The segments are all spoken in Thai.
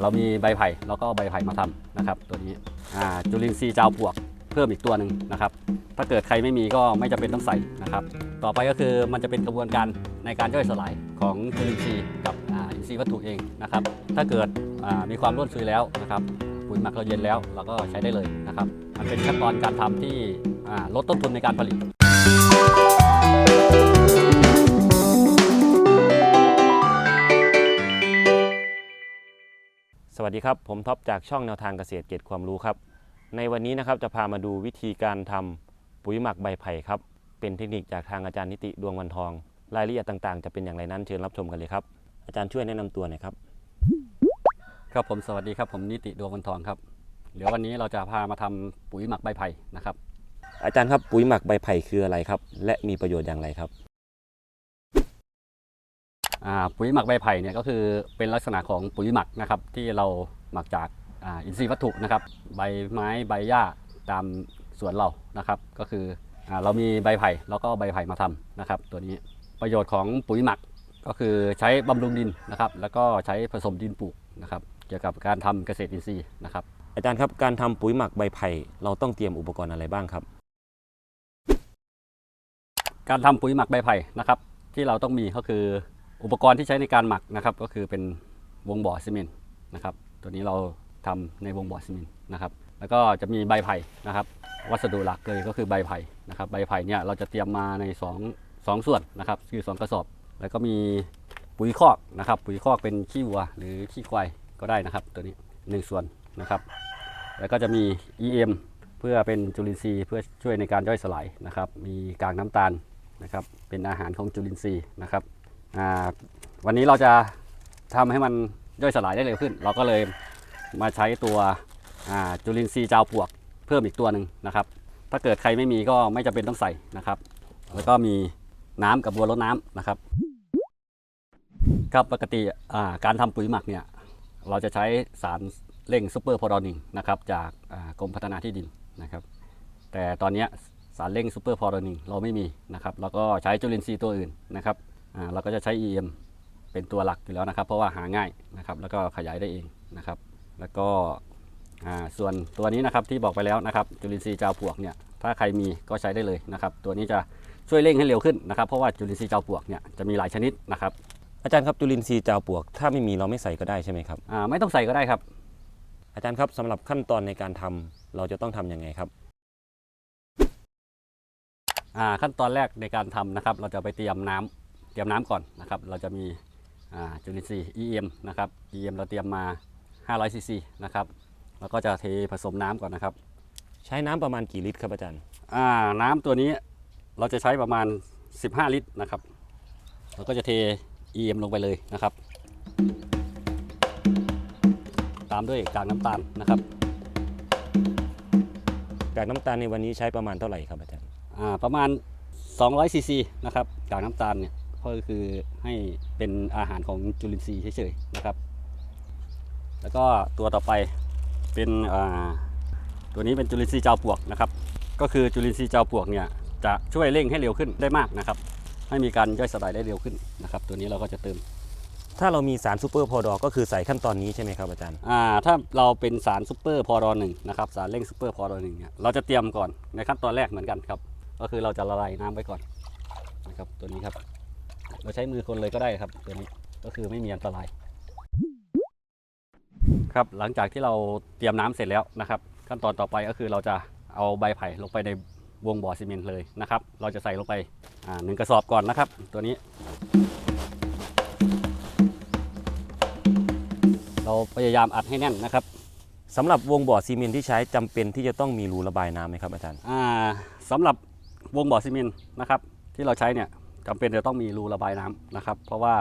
เรามีใบไผ่แล้วก็เอาใบไผ่มาทำนะครับ ตัวนี้จุลินทรีย์จาวปวกเพิ่มอีกตัวหนึ่งนะครับ ถ้าเกิดใครไม่มีก็ไม่จำเป็นต้องใส่นะครับ ต่อไปก็คือมันจะเป็นกระบวนการในการย่อยสลายของจุลินทรีย์กับอินทรีย์วัตถุเองนะครับ ถ้าเกิดมีความร่วนซุยแล้วนะครับปุ๋ยหมักเราเย็นแล้วเราก็ใช้ได้เลยนะครับ มันเป็นขั้นตอนการทำที่ลดต้นทุนในการผลิต วัสดีครับ ผมท็อปจากช่องแนวทางเกษตรเกตความรู้ครับ ในวันนี้นะครับจะพามาดูวิธีการทำปุ๋ยหมักใบไผ่ครับ เป็นเทคนิคจากทางอาจารย์นิติดวงวันทอง รายละเอียดต่างๆ จะเป็นอย่างไรนั้นเชิญรับชมกันเลยครับ อาจารย์ช่วยแนะนำตัวหน่อยครับ ครับผมสวัสดีครับ ผมนิติดวงวันทองครับ เดี๋ยววันนี้เราจะพามาทำปุ๋ยหมักใบไผ่นะครับ อาจารย์ครับปุ๋ยหมักใบไผ่คืออะไรครับ และมีประโยชน์อย่างไรครับอ่า ปุ๋ยหมักใบไผ่เนี่ยก็คือเป็นลักษณะของปุ๋ยหมักนะครับที่เราหมักจากอาอินทรีย์วัตถุนะครับใบไม้ใบหญ้าตามสวนเรานะครับ ก็คืออาเรามีใบไผ่แล้วก็เอาใบไผ่มาทำนะครับ ตัวนี้ประโยชน์ของปุ๋ยหมักก็คือใช้บำรุงดินนะครับ แล้วก็ใช้ผสมดินปลูกนะครับเกี่ยวกับการทำเกษตรอินทรีย์นะครับ อาจารย์ครับการทำปุ๋ยหมักใบไผ่เราต้องเตรียมอุปกรณ์อะไรบ้างครับ การทำปุ๋ยหมักใบไผ่นะครับ ที่เราต้องมีก็คือ อุปกรณ์ที่ใช้ในการหมักนะครับ ก็คือเป็นวงบ่อซีเมนต์นะครับ ตัวนี้เราทำในวงบ่อซีเมนต์นะครับ แล้วก็จะมีใบไผ่นะครับ วัสดุหลักเลยก็คือใบไผ่นะครับ ใบไผ่เนี่ยเราจะเตรียมมาใน2องสองส่วนนะครับ คือสองกระสอบ แล้วก็มีปุ๋ยคอกนะครับ ปุ๋ยคอกเป็นขี้วัวหรือขี้ควายก็ได้นะครับ ตัวนี้หนึ่งส่วนนะครับ แล้วก็จะมี EM เพื่อเป็นจุลินทรีย์เพื่อช่วยในการย่อยสลายนะครับ มีกากน้ำตาลนะครับ เป็นอาหารของจุลินทรีย์นะครับ วันนี้เราจะทำให้มันย่อยสลายได้เร็วขึ้น เราก็เลยมาใช้ตัวจุลินทรีย์จาวปวกเพิ่มอีกตัวหนึ่งนะครับ ถ้าเกิดใครไม่มีก็ไม่จำเป็นต้องใส่นะครับ แล้วก็มีน้ำกับบัวรดน้ำนะครับ ครับปกติการทำปุ๋ยหมักเนี่ยเราจะใช้สารเร่งซูเปอร์โพรอนิงนะครับจากกรมพัฒนาที่ดินนะครับ แต่ตอนนี้สารเร่งซูเปอร์โพรอนิงเราไม่มีนะครับ แล้วก็ใช้จุลินทรีย์ตัวอื่นนะครับ เราก็จะใช้ EM เป็นตัวหลักอยู่แล้วนะครับ เพราะว่าหาง่ายนะครับ แล้วก็ขยายได้เองนะครับ แล้วก็อ่าส่วนตัวนี้นะครับที่บอกไปแล้วนะครับ จุลินทรีย์จาวปลวกเนี่ยถ้าใครมีก็ใช้ได้เลยนะครับ ตัวนี้จะช่วยเร่งให้เร็วขึ้นนะครับ เพราะว่าจุลินทรีย์จาวปลวกเนี่ยจะมีหลายชนิดนะครับอาจารย์ครับจุลินทรีย์จาวปลวก ถ้าไม่มีเราไม่ใส่ก็ได้ใช่ไหมครับอ่าไม่ต้องใส่ก็ได้ครับ อาจารย์ครับสำหรับขั้นตอนในการทำเราจะต้องทำยังไงครับอ่าขั้นตอนแรกในการทำนะครับ เราจะไปเตรียมน้ำ เตรียมน้ำก่อนนะครับ เราจะมีอ่าจุลินทรีย์ EM นะครับ EM เราเตรียมมา 500 ซีซีนะครับ แล้วก็จะเทผสมน้ำก่อนนะครับ ใช้น้ำประมาณกี่ลิตรครับอาจารย์อ่าน้ำตัวนี้เราจะใช้ประมาณ 15 ลิตรนะครับเราก็จะเท EM ลงไปเลยนะครับ ตามด้วยกากน้ำตาลนะครับกากน้ำตาลในวันนี้ใช้ประมาณเท่าไหร่ครับอาจารย์อ่าประมาณ 200 ซีซีนะครับกากน้ำตาลเนี่ย ก็คือให้เป็นอาหารของจุลินทรีย์เฉยๆนะครับ แล้วก็ตัวต่อไปเป็นอ่าตัวนี้เป็นจุลินทรีย์เจ้าปลวกนะครับ ก็คือจุลินทรีย์เจ้าปลวกเนี่ยจะช่วยเร่งให้เร็วขึ้นได้มากนะครับ ให้มีการย่อยสลายได้เร็วขึ้นนะครับ ตัวนี้เราก็จะเติม ถ้าเรามีสารซูเปอร์โพดอก็คือใส่ขั้นตอนนี้ใช่ไหมครับอาจารย์อ่าถ้าเราเป็นสารซูเปอร์พอรอหนึ่งนะครับสารเร่งซูเปอร์พอรอหนึ่งเนี่ยเราจะเตรียมก่อนในขั้นตอนแรกเหมือนกันครับ ก็คือเราจะละลายน้ำไว้ก่อนนะครับตัวนี้ครับ เราใช้มือคนเลยก็ได้ครับตัวนี้ก็คือไม่มีอันตราย ครับหลังจากที่เราเตรียมน้ำเสร็จแล้วนะครับ ขั้นตอนต่อไปก็คือเราจะเอาใบไผ่ลงไปในวงบ่อซีเมนต์เลยนะครับ เราจะใส่ลงไปอ่าหนึ่งกระสอบก่อนนะครับ ตัวนี้ เราพยายามอัดให้แน่นนะครับสำหรับวงบ่อซีเมนต์ที่ใช้จำเป็นที่จะต้องมีรูระบายน้ำไหมครับอาจารย์อ่าสำหรับวงบ่อซีเมนต์นะครับ ที่เราใช้เนี่ย จำเป็นจะต้องมีรูระบายน้ำนะครับ เพราะว่า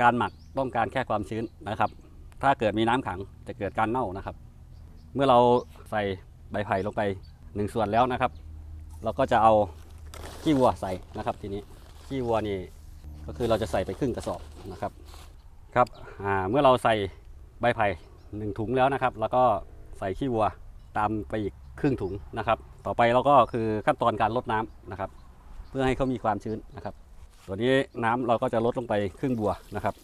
การหมักต้องการแค่ความชื้นนะครับ ถ้าเกิดมีน้ำขังจะเกิดการเน่านะครับ เมื่อเราใส่ใบไผ่ลงไปหนึ่งส่วนแล้วนะครับ เราก็จะเอาขี้วัวใส่นะครับทีนี้ขี้วัวนี่ก็คือเราจะใส่ไปครึ่งกระสอบนะครับครับอ่าเมื่อเราใส่ใบไผ่หนึ่งถุงแล้วนะครับ แล้วก็ใส่ขี้วัวตามไปอีกครึ่งถุงนะครับ ต่อไปเราก็คือขั้นตอนการลดน้ำนะครับ พื่อให้เขามีความชื้นนะครับ ตัวนี้น้ำเราก็จะลดลงไปครึ่งบัวนะครับ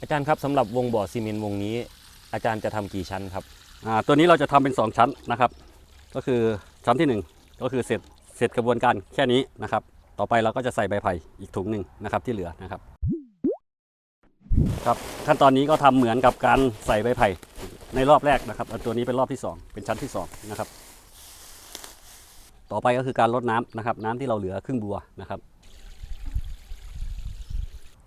อาจารย์ครับสำหรับวงบ่อซีเมนต์วงนี้ อาจารย์จะทำกี่ชั้นครับอ่าตัวนี้เราจะทำเป็น 2 ชั้นนะครับ ก็คือชั้นที่ 1 ก็คือเสร็จเสร็จกระบวนการแค่นี้นะครับ ต่อไปเราก็จะใส่ใบไผ่อีกถุงหนึ่งนะครับที่เหลือนะครับครับขั้นตอนนี้ก็ทำเหมือนกับการใส่ใบไผ่ในรอบแรกนะครับอันตัวนี้เป็นรอบที่ 2 เป็นชั้นที่2นะครับ ต่อไปก็คือการลดน้ำนะครับ น้ำที่เราเหลือครึ่งบัวนะครับ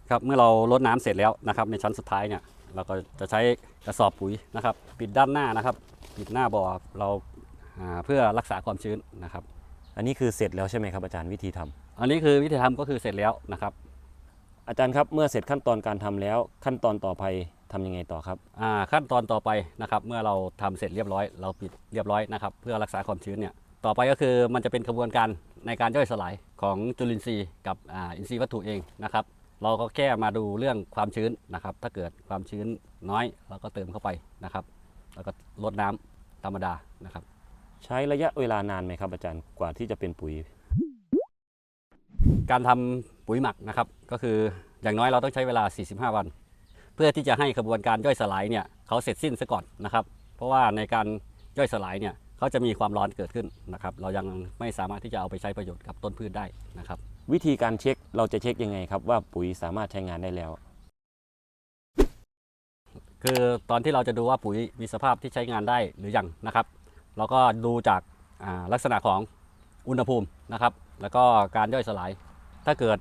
ครับเมื่อเราลดน้ำเสร็จแล้วนะครับ ในชั้นสุดท้ายเนี่ยเราก็จะใช้กระสอบปุ๋ยนะครับ ปิดด้านหน้านะครับ ปิดหน้าบ่อเราอ่าเพื่อรักษาความชื้นนะครับ อันนี้คือเสร็จแล้วใช่ไหมครับอาจารย์วิธีทำอันนี้คือวิธีทำก็คือเสร็จแล้วนะครับ อาจารย์ครับเมื่อเสร็จขั้นตอนการทำแล้ว ขั้นตอนต่อไปทำยังไงต่อครับอ่าขั้นตอนต่อไปนะครับ เมื่อเราทำเสร็จเรียบร้อย เราปิดเรียบร้อยนะครับ เพื่อรักษาความชื้นเนี่ย ต่อไปก็คือมันจะเป็นกระบวนการในการย่อยสลายของจุลินทรีย์กับอ่าอินทรีย์วัตถุเองนะครับ เราก็แค่มาดูเรื่องความชื้นนะครับ ถ้าเกิดความชื้นน้อยเราก็เติมเข้าไปนะครับ แล้วก็ลดน้ำธรรมดานะครับ ใช้ระยะเวลานานไหมครับอาจารย์กว่าที่จะเป็นปุ๋ย การทำปุ๋ยหมักนะครับ ก็คืออย่างน้อยเราต้องใช้เวลา 45 วัน เพื่อที่จะให้กระบวนการย่อยสลายเนี่ยเขาเสร็จสิ้นซะก่อนนะครับ เพราะว่าในการย่อยสลายเนี่ย เขาจะมีความร้อนเกิดขึ้นนะครับ เรายังไม่สามารถที่จะเอาไปใช้ประโยชน์กับต้นพืชได้นะครับ วิธีการเช็คเราจะเช็คยังไงครับว่าปุ๋ยสามารถใช้งานได้แล้ว คือตอนที่เราจะดูว่าปุ๋ยมีสภาพที่ใช้งานได้หรือยังนะครับ เราก็ดูจากอ่าลักษณะของอุณหภูมินะครับ แล้วก็การย่อยสลาย ถ้าเกิด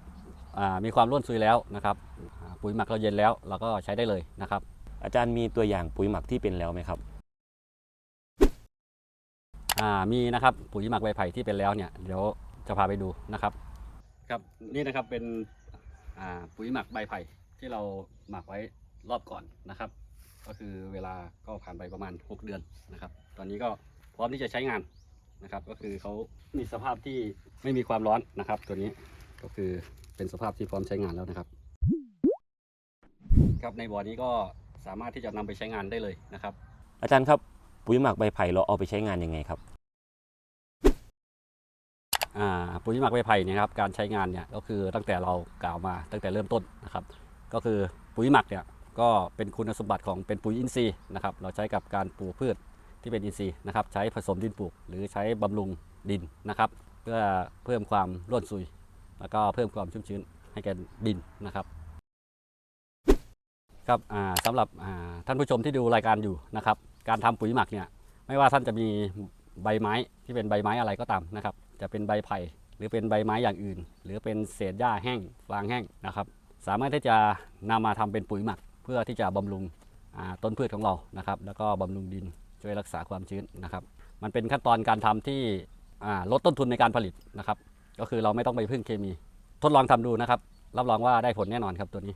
อ่ามีความร่วนซุยแล้วนะครับอ่าปุ๋ยหมักเราเย็นแล้วเราก็ใช้ได้เลยนะครับ อาจารย์มีตัวอย่างปุ๋ยหมักที่เป็นแล้วไหมครับอ่า มีนะครับปุ๋ยหมักใบไผ่ที่เป็นแล้วเนี่ยเดี๋ยวจะพาไปดูนะครับ ครับนี่นะครับเป็นอ่าปุ๋ยหมักใบไผ่ที่เราหมักไว้รอบก่อนนะครับ ก็คือเวลาก็ผ่านไปประมาณ 6 เดือนนะครับ ตอนนี้ก็พร้อมที่จะใช้งานนะครับ ก็คือเขามีสภาพที่ไม่มีความร้อนนะครับ ตัวนี้ก็คือเป็นสภาพที่พร้อมใช้งานแล้วนะครับ ครับในบ่อนี้ก็สามารถที่จะนำไปใช้งานได้เลยนะครับ อาจารย์ครับ ปุ๋ยหมักใบไผ่เราเอาไปใช้งานยังไงครับปุ๋ยหมักใบไผ่เนี่ยครับการใช้งานเนี่ยก็คือตั้งแต่เรากล่าวมาตั้งแต่เริ่มต้นนะครับ ก็คือปุ๋ยหมักเนี่ยก็เป็นคุณสมบัติของเป็นปุ๋ยอินทรีย์นะครับเราใช้กับการปลูกพืชที่เป็นอินทรีย์นะครับใช้ผสมดินปลูก หรือใช้บำรุงดินนะครับ เพื่อเพิ่มความร่วนซุย แล้วก็เพิ่มความชุ่มชื้นให้แก่ดินนะครับครับสำหรับท่านผู้ชมที่ดูรายการอยู่นะครับ การทำปุ๋ยหมักเนี่ยไม่ว่าท่านจะมีใบไม้ที่เป็นใบไม้อะไรก็ตามนะครับ จะเป็นใบไผ่หรือเป็นใบไม้อย่างอื่น หรือเป็นเศษหญ้าแห้งฟางแห้งนะครับ สามารถที่จะนำมาทำเป็นปุ๋ยหมัก เพื่อที่จะบำรุงต้นพืชของเรานะครับ แล้วก็บำรุงดินช่วยรักษาความชื้นนะครับ มันเป็นขั้นตอนการทำที่ลดต้นทุนในการผลิตนะครับ ก็คือเราไม่ต้องไปพึ่งเคมี ทดลองทำดูนะครับ รับรองว่าได้ผลแน่นอนครับตัวนี้